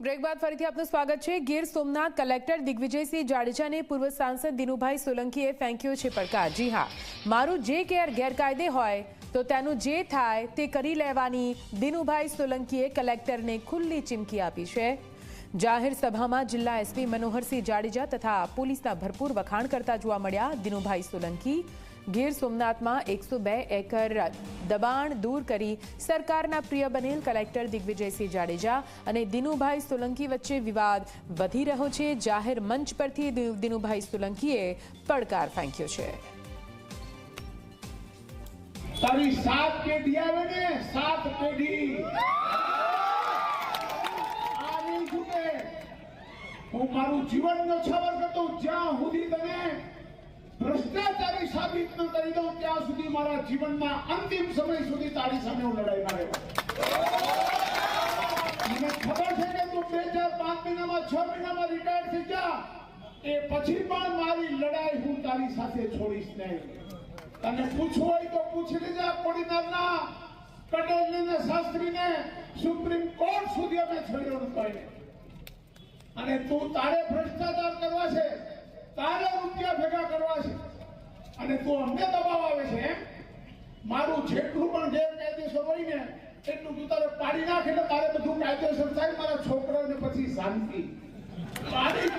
Break બાદ ફરીથી આપનું સ્વાગત છે. ગીર સોમનાથ કલેક્ટર દિગ્વિજયસિંહ જાડેજાને પૂર્વ સાંસદ દિનુભાઈ સોલંકીએ ફેંક્યો છે પડકાર. જી હા, મારું જે કેર ગેરકાયદે હોય, તો તેનું જે થાય તે કરી લેવાની દિનુભાઈ સોલંકીએ કલેક્ટરને ખુલ્લી ચીમકી આપી છે. જાહેર સભામાં જિલ્લા એસપી મનોહરસિંહ જાડેજા તથા પોલીસના ભરપૂર વખાણ કરતા જોવા મળ્યા દિનુભાઈ સોલંકી. ગીર સોમનાથમાં એકસો બે એકર દબાણ દૂર કરી સરકારના પ્રિય બનેલ કલેક્ટર દિગ્વિજયસિંહ જાડેજા અને દિનુભાઈ સોલંકી વચ્ચે વિવાદ વધી રહ્યો છે. જાહેર મંચ પરથી દિનુભાઈ સોલંકીએ પડકાર ફેંક્યો છે. હું મારું જીવન છબર કરતો જ્યાં સુધી તને ભ્રષ્ટાચારી કરી દઉં ત્યાં સુધી મારા જીવનના અંતિમ સમય સુધી તારી સામે હું લડાઈમાં રહેવા મને ખબર છે કે તું બે ચાર પાંચ મહિનામાં છ મહિનામાં રિટાયર થઈ જા. એ પછી પણ મારી લડાઈ હું તારી સાથે છોડીશ નહીં. તને પૂછવું હોય તો પૂછી લેજે કોડીનારના પટેલને શાસ્ત્રીને. સુપ્રીમ કોર્ટ સુધી અમે છોડ્યો નતો. અને તું તારે ભ્રષ્ટાચાર કરવા છે. તારે રૂપિયા ભેગા અને તું અમને દબાવ આવે છે, એમ? મારું જેટલું પણ ગેરકાયદેસર હોય ને, એટલું તું તારે પાડી નાખ એટલે તારે બધું કાયદેસર થાય, મારા છોકરાને પછી શાંતિ. પાડી